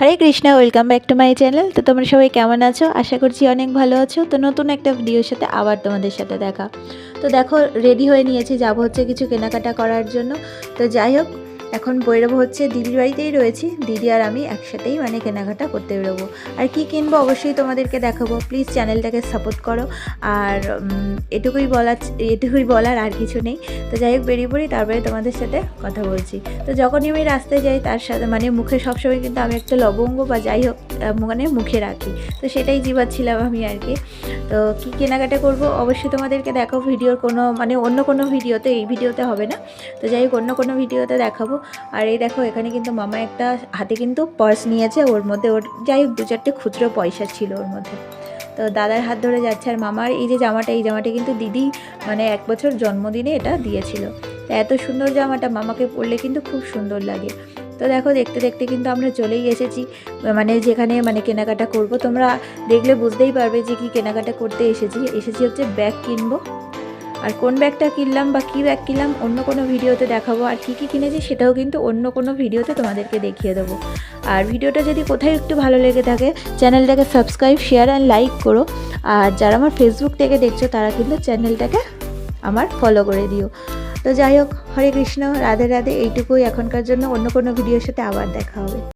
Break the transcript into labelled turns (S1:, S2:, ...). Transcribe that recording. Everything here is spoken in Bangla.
S1: Hare Krishna welcome back to my channel তো তোমরা সবাই কেমন আছো? আশা করছি অনেক ভালো আছো। তো নতুন একটা ভিডিওর সাথে আবার তোমাদের সাথে দেখা। তো দেখো রেডি হয়ে নিয়েছি। যাব হচ্ছে কিছু কেনাকাটা করার জন্য। তো যাই হোক এখন বেরোবো হচ্ছে দিদির বাড়িতেই রয়েছি। দিদি আর আমি একসাথেই মানে কেনাকাটা করতে বেরোবো। আর কি কিনবো অবশ্যই তোমাদেরকে দেখাবো। প্লিজ চ্যানেলটাকে সাপোর্ট করো। আর এটুকুই বলার এটুকুই বলার আর কিছু নেই। তো যাই হোক, বেরিয়ে পড়ি, তারপরে তোমাদের সাথে কথা বলছি। তো যখনই আমি রাস্তায় যাই, তার সাথে মানে মুখে সবসময় কিন্তু আমি একটা লবঙ্গ বা যাই হোক মানে মুখে রাখি। তো সেটাই জিবাচ্ছিলাম আমি আর কি। তো কী কেনাকাটা করব? অবশ্যই তোমাদেরকে দেখো ভিডিওর কোনো মানে অন্য কোনো ভিডিওতে, এই ভিডিওতে হবে না। তো যাই হোক, অন্য কোনো ভিডিওতে দেখাবো। আর এই দেখো, এখানে কিন্তু মামা একটা হাতে কিন্তু পার্স নিয়েছে, ওর মধ্যে ওর, যাই হোক দু চারটে খুচরো পয়সা ছিল ওর মধ্যে। তো দাদার হাত ধরে যাচ্ছে, আর মামার এই যে জামাটা, এই জামাটা কিন্তু দিদি মানে এক বছর জন্মদিনে এটা দিয়েছিল। এত সুন্দর জামাটা মামাকে পরলে কিন্তু খুব সুন্দর লাগে। তো দেখো, দেখতে দেখতে কিন্তু আমরা চলেই এসেছি। মানে যেখানে মানে কেনাকাটা করব, তোমরা দেখলে বুঝতেই পারবে যে কি কেনাকাটা করতে এসেছি। এসেছি হচ্ছে ব্যাগ কিনবো। আর কোন ব্যাগটা কিনলাম বা কী ব্যাগ কিনলাম, অন্য কোনো ভিডিওতে দেখাবো। আর কী কী কিনেছি সেটাও কিন্তু অন্য কোনো ভিডিওতে তোমাদেরকে দেখিয়ে দেবো। আর ভিডিওটা যদি কোথায় একটু ভালো লেগে থাকে, চ্যানেলটাকে সাবস্ক্রাইব, শেয়ার অ্যান্ড লাইক করো। আর যারা আমার ফেসবুক থেকে দেখছ, তারা কিন্তু চ্যানেলটাকে আমার ফলো করে দিও। তো যাই হোক, হরে কৃষ্ণ, রাধে রাধে, এইটুকুই এখনকার জন্য। অন্য কোনো ভিডিওর সাথে আবার দেখা হবে।